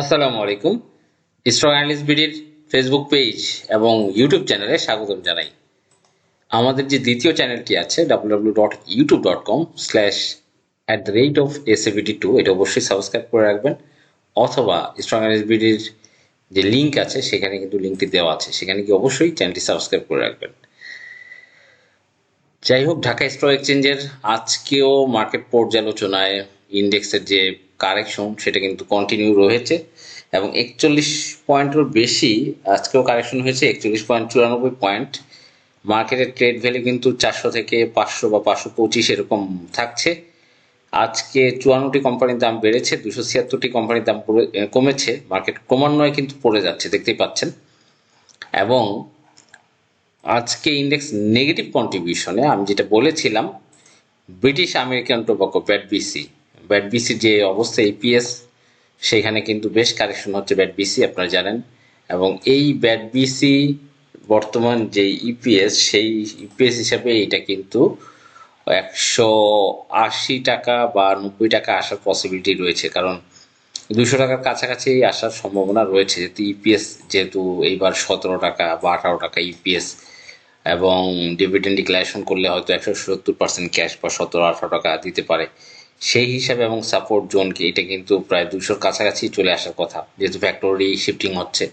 আসসালামু আলাইকুম। Strong analyst বিডির ফেসবুক পেজ এবং ইউটিউব চ্যানেলে স্বাগতম জানাই। আমাদের যে দ্বিতীয় চ্যানেলটি আছে W W dot YouTube dot com slash at the rate of SABD two এটা অবশ্যই সাবস্ক্রাইব করে রাখবেন। অথবা স্ট্রং অ্যানালিস্ট বিডির যে লিঙ্ক আছে, সেখানে কিন্তু লিঙ্কটি দেওয়া আছে। সেখানে কি অবশ্যই চ্যানেলটি সাবস্ক্রাইব করে রাখবেন। যাই হোক, ঢাকা স্টক এক্সচেঞ্জের আজকেও মার্কেট পর্যালোচনায় ইন্ডেক্সের যে কারেকশন সেটা কিন্তু কন্টিনিউ রয়েছে। এবং একচল্লিশ পয়েন্টের বেশি আজকেও কারেকশন হয়েছে, একচল্লিশ পয়েন্ট চুরানব্বই পয়েন্ট। মার্কেটের ট্রেড ভ্যালু কিন্তু চারশো থেকে পাঁচশো বা পাঁচশো পঁচিশ এরকম থাকছে। আজকে চুয়ান্নটি কোম্পানির দাম বেড়েছে, দুশো ছিয়াত্তরটি কোম্পানির দাম কমেছে। মার্কেট ক্রমান্বয়ে কিন্তু পড়ে যাচ্ছে, দেখতেই পাচ্ছেন। এবং আজকে ইন্ডেক্স নেগেটিভ কন্ট্রিবিউশনে আমি যেটা বলেছিলাম British American Tobacco BAT BC BAT BC যে অবস্থা ইপিএস সেখানে কিন্তু বেশ কারেকশন হচ্ছে ব্যাট বিসি আপনারা জানেন। এবং এই ব্যাট বিসি বর্তমান যে ইপিএস সেই ইপিএস হিসাবে এটা কিন্তু একশো আশি টাকা বা নব্বই টাকা আসার পসিবিলিটি রয়েছে। কারণ দুশো টাকার কাছাকাছি আসার সম্ভাবনা রয়েছে, যেহেতু ইপিএস যেহেতু এইবার সতেরো টাকা বা আঠারো টাকা ইপিএস এবং ডিভিডেন্ড ডিক্লারেশন করলে হয়তো একশো সত্তর পার্সেন্ট ক্যাশ বা সতেরো আঠারো টাকা দিতে পারে। সেই হিসাবে এবং সাপোর্ট জোনকে এটা কিন্তু প্রায় দুশোর কাছাকাছি চলে আসার কথা, যেহেতু ফ্যাক্টরি শিফটিং হচ্ছে।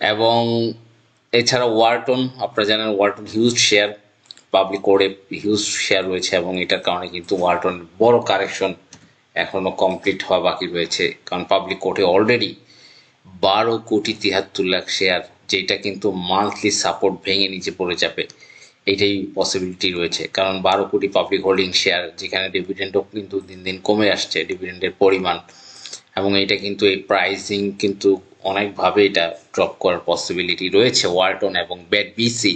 এবং এছাড়া ওয়ার্টন আপনারা জানেন ওয়ার্টন হিউজ শেয়ার পাবলিক কোডে হিউজ শেয়ার রয়েছে এবং এটার কারণে কিন্তু ওয়ার্টন বড় কারেকশন এখনও কমপ্লিট হওয়া বাকি রয়েছে। কারণ পাবলিক কোর্টে অলরেডি বারো কোটি তিহাত্তর লাখ শেয়ার যেটা কিন্তু মান্থলি সাপোর্ট ভেঙে নিচে পড়ে যাবে। এটাই পসিবিলিটি রয়েছে। কারণ বারো কোটি পাবলিক হোল্ডিং শেয়ার যেখানে ডিভিডেন্ডও কিন্তু দিন দিন কমে আসছে ডিভিডেন্ডের পরিমাণ। এবং এটা কিন্তু এই প্রাইসিং কিন্তু অনেকভাবে এটা ড্রপ করার পসিবিলিটি রয়েছে। ওয়ালটন এবং ব্যাট বিসি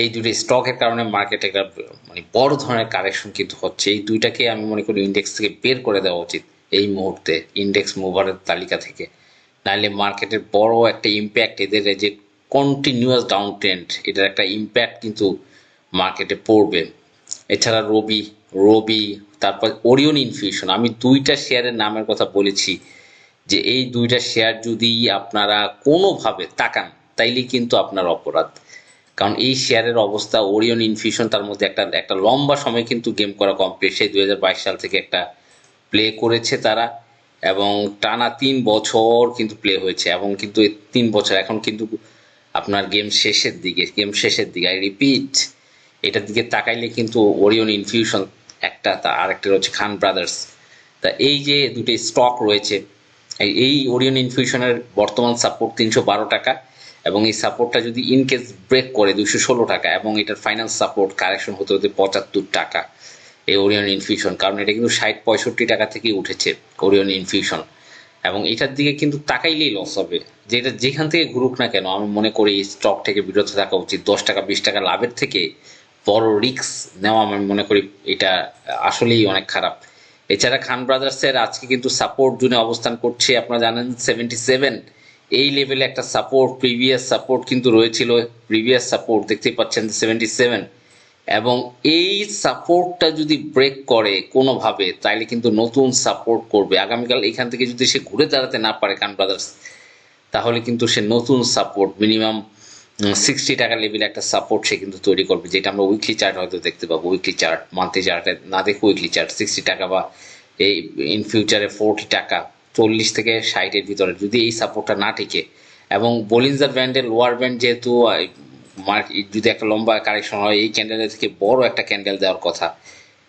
এই দুটি স্টকের কারণে মার্কেটে একটা মানে বড় ধরনের কারেকশন কিন্তু হচ্ছে। এই দুইটাকে আমি মনে করি ইন্ডেক্স থেকে বের করে দেওয়া উচিত এই মুহূর্তে ইন্ডেক্স মুভারের তালিকা থেকে। নাহলে মার্কেটের বড় একটা ইম্প্যাক্ট এদের যে কন্টিনিউয়াস ডাউন ট্রেন্ড এটার একটা ইম্প্যাক্ট কিন্তু মার্কেটে পড়বে। এছাড়া রবি রবি, তারপর ওরিয়ন ইনফিউশন আমি দুইটা শেয়ারের নামের কথা বলেছি, যে এই দুইটা শেয়ার যদি আপনারা কোনোভাবে তাকান, তাইলে কিন্তু আপনার অপরাধ। কারণ এই শেয়ারের অবস্থা ওরিয়ন ইনফিউশন তার মধ্যে একটা একটা লম্বা সময় কিন্তু গেম করা কমপ্লিট সেই দুই হাজার বাইশ সাল থেকে একটা প্লে করেছে তারা, এবং টানা তিন বছর কিন্তু প্লে হয়েছে, এবং কিন্তু তিন বছর, এখন কিন্তু আপনার গেম শেষের দিকে গেম শেষের দিকে আই রিপিট এটার দিকে তাকাইলে কিন্তু ওরিয়ন ইনফিউশন একটা, তা আরেকটা হচ্ছে খান ব্রাদার্স তা এই যে দুটো স্টক রয়েছে, এই এই ওরিয়ন ইনফিউশনের বর্তমান সাপোর্ট তিনশো বারো টাকা এবং এই সাপোর্টটা যদি ইনকেস ব্রেক করে দুশো ষোলো টাকা এবং এটার ফাইনাল সাপোর্ট কারেকশন হতে হতে পঁচাত্তর টাকা এই ওরিয়ন ইনফিউশন কারণ এটা কিন্তু ষাট পঁয়ষট্টি টাকা থেকেই উঠেছে ওরিয়ন ইনফিউশন এবং এটার দিকে কিন্তু তাকাইলেই লস হবে। যেটা যেখান থেকে ঘুরুক না কেন, আমি মনে করি এই স্টক থেকে বিরত থাকা উচিত। দশ টাকা, বিশ টাকা লাভের থেকে বড় রিস্ক নেওয়া আমি মনে করি এটা আসলেই অনেক খারাপ। এছাড়া খান ব্রাদার্সের আজকে কিন্তু সাপোর্ট জুনে অবস্থান করছে, আপনারা জানেন সেভেন্টি সেভেন এই লেভেলে একটা সাপোর্ট প্রিভিয়াস সাপোর্ট কিন্তু রয়েছিল। প্রিভিয়াস সাপোর্ট দেখতেই পাচ্ছেন সেভেন্টি সেভেন এবং এই সাপোর্টটা যদি ব্রেক করে কোনোভাবে, তাইলে কিন্তু নতুন সাপোর্ট করবে। আগামীকাল এখান থেকে যদি সে ঘুরে দাঁড়াতে না পারে খান ব্রাদার্স তাহলে কিন্তু সে নতুন সাপোর্ট মিনিমাম সিক্সটি টাকা লেভেলে একটা সাপোর্ট সে কিন্তু তৈরি করবে, যেটা আমরা উইকলি চার্ট হয়তো দেখতে পাবো। উইকলি চার্ট মান্থলি চার্টে না দেখে উইকলি চার্ট সিক্সটি টাকা বা এই ইন ফিউচারে ফোরটি টাকা, চল্লিশ থেকে ষাটের ভিতরে যদি এই সাপোর্টটা না টিকে। এবং বলিনজার ব্যান্ডের লোয়ার ব্যান্ড যেহেতু মার্কেট যদি একটা লম্বা কারেকশন হয়, এই ক্যান্ডেলের থেকে বড় একটা ক্যান্ডেল দেওয়ার কথা।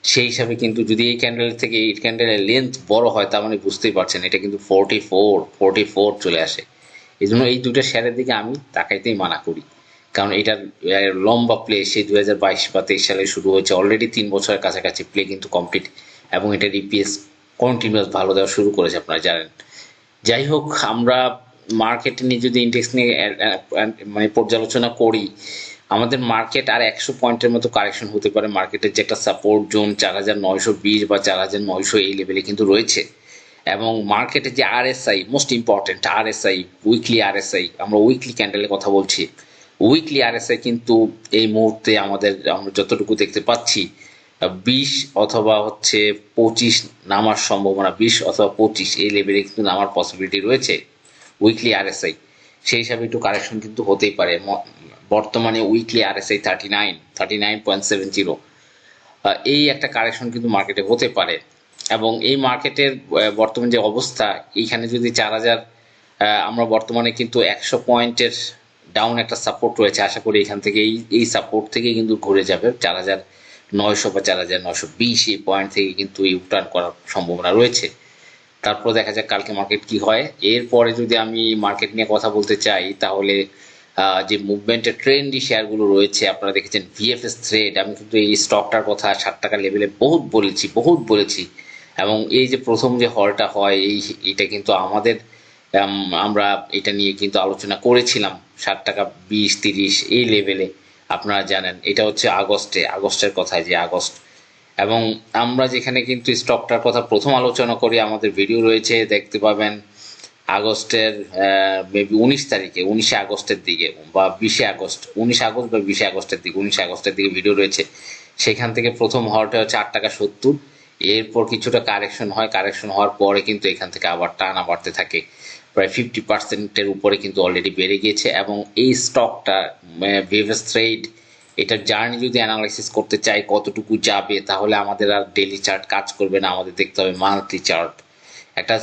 সেই হিসাবে কিন্তু যদি এই ক্যান্ডেল থেকে এই ক্যান্ডেলের লেন্থ বড় হয়, তার মানে বুঝতেই পারছেন, এটা কিন্তু ফোরটি ফোর ফোরটি ফোর চলে আসে। এই জন্য এই দুটো শেয়ারের দিকে আমি তাকাইতেই মানা করি। কারণ এটার লম্বা প্লে সেই দু হাজার বাইশ বা তেইশ সালে শুরু হয়েছে। অলরেডি তিন বছরের কাছাকাছি প্লে কিন্তু কমপ্লিট এবং এটার ইপিএস কন্টিনিউয়াস ভালো দেওয়া শুরু করেছে আপনারা জানেন। যাই হোক, আমরা মার্কেট নিয়ে যদি ইন্ডেক্স নিয়ে মানে পর্যালোচনা করি, আমাদের মার্কেট আর একশো পয়েন্টের মতো কারেকশন হতে পারে। মার্কেটের যে একটা সাপোর্ট জোন চার হাজার নয়শো বিশ বা চার হাজার নয়শো এই লেভেলে কিন্তু রয়েছে। এবং মার্কেটে যে RSI most important RSI weekly RSI আমরা উইকলি ক্যান্ডেলের কথা বলছি। উইকলি আরএসআই কিন্তু এই মুহূর্তে আমাদের, আমরা যতটুকু দেখতে পাচ্ছি, বিশ অথবা হচ্ছে পঁচিশ নামার সম্ভাবনা, বিশ অথবা পঁচিশ এই লেভেলে কিন্তু নামার পসিবিলিটি রয়েছে। উইকলি আরএসআই সেই হিসাবে একটু কারেকশন কিন্তু হতেই পারে। বর্তমানে weekly RSI thirty nine thirty nine point seven zero এই একটা কারেকশন কিন্তু মার্কেটে হতে পারে। এবং এই মার্কেটের বর্তমান যে অবস্থা, এইখানে যদি চার হাজার আমরা বর্তমানে কিন্তু একশো পয়েন্টের ডাউন একটা সাপোর্ট রয়েছে। আশা করি এখান থেকে এই এই সাপোর্ট থেকে কিন্তু ঘুরে যাবে। চার হাজার নয়শো বা চার হাজার নয়শো বিশ এই পয়েন্ট থেকে কিন্তু এই উটার্ন করার সম্ভাবনা রয়েছে। তারপর দেখা যাক কালকে মার্কেট কি হয়। এরপরে যদি আমি মার্কেট নিয়ে কথা বলতে চাই, তাহলে যে মুভমেন্টের ট্রেন্ডি শেয়ারগুলো রয়েছে, আপনারা দেখেছেন ভিএফএস থ্রেড আমি কিন্তু এই স্টকটার কথা ষাট টাকা লেভেলে বহুত বলেছি বহুত বলেছি। এবং এই যে প্রথম যে হলটা হয়, এই, এটা কিন্তু আমাদের আমরা এটা নিয়ে কিন্তু আলোচনা করেছিলাম ষাট টাকা বিশ তিরিশ এই লেভেলে আপনারা জানেন, এটা হচ্ছে আগস্টে, আগস্টের কথা যে আগস্ট এবং আমরা যেখানে কিন্তু স্টকটার কথা প্রথম আলোচনা করি, আমাদের ভিডিও রয়েছে, দেখতে পাবেন আগস্টের মেবি উনিশ তারিখে, উনিশে আগস্টের দিকে বা বিশে আগস্ট, উনিশে আগস্ট বা বিশে আগস্টের দিকে, উনিশে আগস্টের দিকে ভিডিও রয়েছে। সেখান থেকে প্রথম হওয়াটা হচ্ছে আট টাকা সত্তর। এরপর কিছুটা কারেকশন হয় কারেকশন হওয়ার পরে কিন্তু এখান থেকে আবার টানা বাড়তে থাকে। প্রায় ফিফটি পার্সেন্টের উপরে কিন্তু অলরেডি বেড়ে গিয়েছে এবং এই স্টকটা ভিভেস থ্রেড এটার জার্নি যদি অ্যানালাইসিস করতে চাই কতটুকু যাবে, তাহলে আমাদের আর ডেলি চার্ট কাজ করবে না। আমাদের দেখতে হবে মান্থলি চার্ট একটা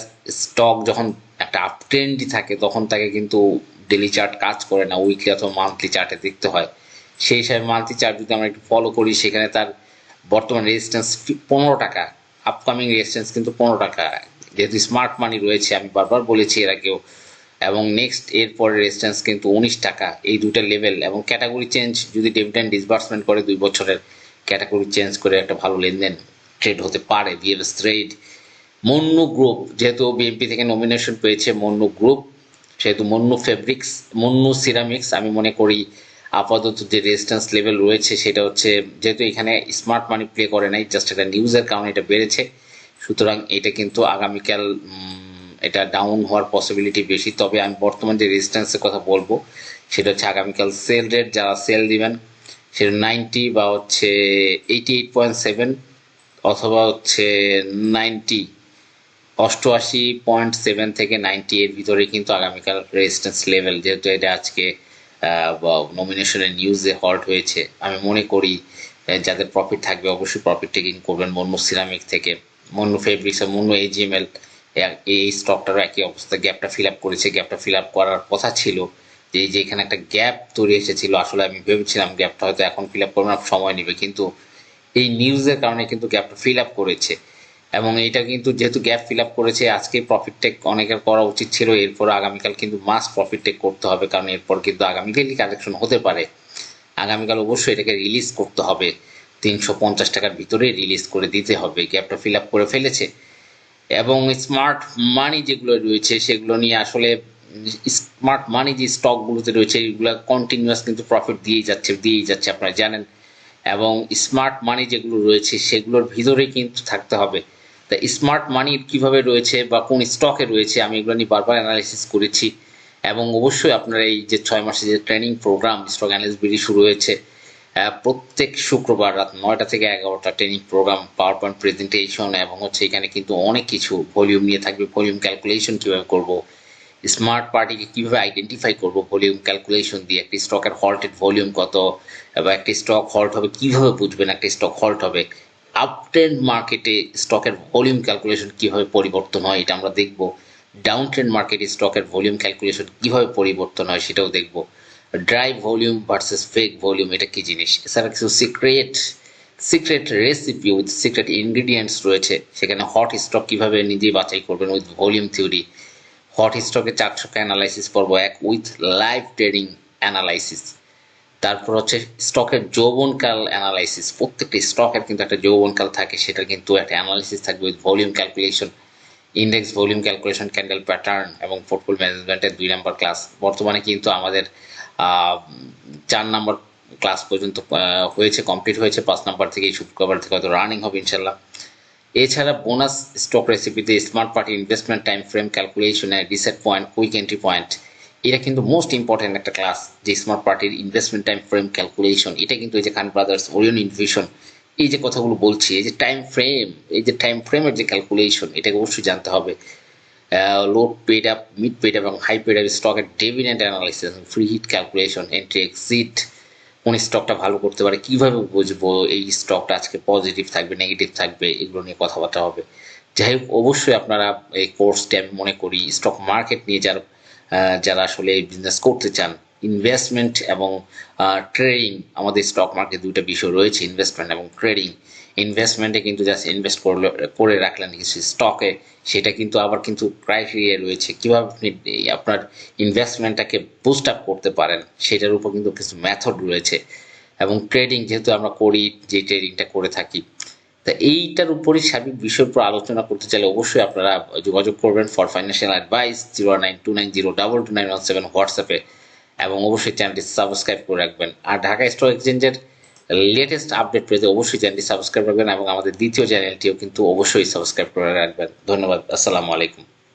স্টক যখন একটা আপ ট্রেন্ডই থাকে, তখন তাকে কিন্তু ডেলি চার্ট কাজ করে না উইকলি অথবা মান্থলি চার্টে দেখতে হয়। সেই হিসাবে মান্থলি চার্ট যদি আমরা একটু ফলো করি, সেখানে তার বর্তমান রেজিস্ট্যান্স পনেরো টাকা আপকামিং রেজিস্ট্যান্স কিন্তু পনেরো টাকা। যেহেতু স্মার্ট মানি রয়েছে, আমি বারবার বলেছি এর আগেও এবং নেক্সট এর পরে রেজিস্ট্যান্স কিন্তু উনিশ টাকা। এই দুটো লেভেল এবং ক্যাটাগরি চেঞ্জ যদি ডিভিডেন্ড ডিসবার্সমেন্ট করে দুই বছরের ক্যাটাগরি চেঞ্জ করে একটা ভালো লেনদেন ট্রেড হতে পারে বিএফএস ট্রেড মন্নু গ্রুপ যেহেতু বিএনপি থেকে নমিনেশন পেয়েছে মন্নু গ্রুপ সেহেতু মন্নু ফেব্রিক্স মন্নু সিরামিক্স আমি মনে করি আপাতত যে রেজিস্ট্যান্স লেভেল রয়েছে সেটা হচ্ছে, যেহেতু এখানে স্মার্ট মানি প্লে করে নাই জাস্ট একটা নিউজের কারণে এটা বেড়েছে, সুতরাং এটা কিন্তু আগামীকাল এটা ডাউন হওয়ার পসিবিলিটি বেশি। তবে আমি বর্তমান যে রেজিস্ট্যান্সের কথা বলব, সেটা হচ্ছে আগামীকাল সেল রেট যারা সেল দিবেন, সেটা নাইনটি বা হচ্ছে এইটি এইট পয়েন্ট সেভেন অথবা হচ্ছে নাইনটি অষ্টআশি পয়েন্ট সেভেন থেকে নাইনটি এর ভিতরে কিন্তু আগামীকাল রেজিস্ট্যান্স লেভেল যেহেতু এটা আজকে নমিনেশনের নিউজে হল্ট হয়েছে। আমি মনে করি যাদের প্রফিট থাকবে অবশ্যই প্রফিট টেকিং করবেন। মন্নু সিরামিক থেকে মন্নু ফেব্রিক্স আর মন্নু এজিএমএল এই স্টকটারও একই অবস্থা। গ্যাপটা ফিল আপ করেছে। গ্যাপটা ফিল আপ করার কথা ছিল যে, এই যে এখানে একটা গ্যাপ তৈরি এসেছিল, আসলে আমি ভেবেছিলাম গ্যাপটা হয়তো এখন ফিল আপ করবে না, সময় নেবে। কিন্তু এই নিউজের কারণে কিন্তু গ্যাপটা ফিল আপ করেছে। এবং এটা কিন্তু যেহেতু গ্যাপ ফিল আপ করেছে, আজকে প্রফিট টেক অনেকের করা উচিত ছিল। এরপর আগামীকাল কিন্তু মাস প্রফিট টেক করতে হবে, কারণ এরপর কিন্তু আগামীকালই কালেকশন হতে পারে। আগামীকাল অবশ্যই এটাকে রিলিজ করতে হবে। তিনশো পঞ্চাশ টাকার ভিতরে রিলিজ করে দিতে হবে। গ্যাপটা ফিল আপ করে ফেলেছে। এবং স্মার্ট মানি যেগুলো রয়েছে, সেগুলো নিয়ে আসলে স্মার্ট মানি যে স্টকগুলোতে রয়েছে, এগুলো কন্টিনিউয়াস কিন্তু প্রফিট দিয়েই যাচ্ছে দিয়েই যাচ্ছে আপনারা জানেন। এবং স্মার্ট মানি যেগুলো রয়েছে, সেগুলোর ভিতরে কিন্তু থাকতে হবে। তা স্মার্ট মানি কীভাবে রয়েছে বা কোন স্টকে রয়েছে, আমি এগুলো নিয়ে বারবার অ্যানালাইসিস করেছি। এবং অবশ্যই আপনারা এই যে ছয় মাসের যে training programme stock analyst BD শুরু হয়েছে প্রত্যেক শুক্রবার রাত নয়টা থেকে এগারোটা training programme power point presentation এবং হচ্ছে এখানে কিন্তু অনেক কিছু ভলিউম নিয়ে থাকবে। ভলিউম ক্যালকুলেশন কীভাবে করব? স্মার্ট পার্টিকে কীভাবে আইডেন্টিফাই করব? ভলিউম ক্যালকুলেশন দিয়ে একটি স্টকের হল্টেড ভলিউম কত? এবং একটি স্টক হল্ট হবে কীভাবে বুঝবেন? একটি স্টক হল্ট হবে। আপট্রেন্ড মার্কেটে স্টকের ভলিউম ক্যালকুলেশন কীভাবে পরিবর্তন হয় এটা আমরা দেখব। ডাউন ট্রেন্ড মার্কেটে স্টকের ভলিউম ক্যালকুলেশন কীভাবে পরিবর্তন হয় সেটাও দেখব। Dry volume versus fake volume এটা কি জিনিস? এছাড়া কিছু secret secret recipe with secret ingredients রয়েছে। সেখানে হট স্টক কীভাবে নিজে বাছাই করবেন উইথ ভলিউম থিওরি হট স্টকে চারশো অ্যানালাইসিস পর্ব এক উইথ লাইভ ট্রেডিং অ্যানালাইসিস তারপর হচ্ছে স্টকের যৌবনকাল অ্যানালাইসিস প্রত্যেকটি স্টকের কিন্তু একটা যৌবনকাল থাকে সেটা কিন্তু একটা অ্যানালাইসিস থাকবে with volume calculation index volume calculation candle pattern এবং পোর্টফোলিও ম্যানেজমেন্টের দুই নম্বর ক্লাস বর্তমানে কিন্তু আমাদের চার নম্বর ক্লাস পর্যন্ত হয়েছে কমপ্লিট হয়েছে। পাঁচ নম্বর থেকে এই শুক্রবার থেকে হয়তো রানিং হবে ইনশাল্লাহ এছাড়া বোনাস স্টক রেসিপিতে smart party investment time frame ক্যালকুলেশনে reset point quick entry point এটা কিন্তু মোস্ট ইম্পর্টেন্ট একটা ক্লাস যে স্মার্ট পার্টির ইনভেস্টমেন্ট টাইম ফ্রেম ক্যালকুলেশন এটা কিন্তু এই যে খান ব্রাদার্স ওরিয়ন ইনভিশন এই যে কথাগুলো বলছি, এই যে টাইম ফ্রেম এই যে টাইম ফ্রেমের যে ক্যালকুলেশন এটাকে অবশ্যই জানতে হবে। Low paid up mid paid এবং হাই পেড আপ স্টকের dividend analysis free hit calculation entry exit কোন স্টকটা ভালো করতে পারে, কীভাবে বুঝব এই স্টকটা আজকে পজিটিভ থাকবে নেগেটিভ থাকবে, এগুলো নিয়ে কথাবার্তা হবে। যাই হোক, অবশ্যই আপনারা এই কোর্সটি আমি মনে করি স্টক মার্কেট নিয়ে যারা যারা আসলে বিজনেস করতে চান ইনভেস্টমেন্ট এবং ট্রেডিং আমাদের স্টক মার্কেট দুইটা বিষয় রয়েছে ইনভেস্টমেন্ট এবং ট্রেডিং ইনভেস্টমেন্টে কিন্তু জাস্ট ইনভেস্ট করলে, করে রাখলেন কিছু স্টকে সেটা কিন্তু আবার কিন্তু ক্রাইটেরিয়া রয়েছে। কীভাবে আপনি আপনার ইনভেস্টমেন্টটাকে বুস্ট আপ করতে পারেন, সেটার উপর কিন্তু কিছু মেথড রয়েছে। এবং ট্রেডিং যেহেতু আমরা করি, যে ট্রেডিংটা করে থাকি, তা এইটার উপরই সার্বিক বিষয়ের উপর আলোচনা করতে চাইলে অবশ্যই আপনারা যোগাযোগ করবেন for financial advice zero nine two nine zero double two nine one seven হোয়াটসঅ্যাপে এবং অবশ্যই চ্যানেলটি সাবস্ক্রাইব করে রাখবেন। আর ঢাকা স্টক এক্সচেঞ্জের লেটেস্ট আপডেট পেতে অবশ্যই চ্যানেলটি সাবস্ক্রাইব করবেন এবং আমাদের দ্বিতীয় চ্যানেলটিও কিন্তু অবশ্যই সাবস্ক্রাইব করে রাখবেন। ধন্যবাদ, আসসালামু আলাইকুম।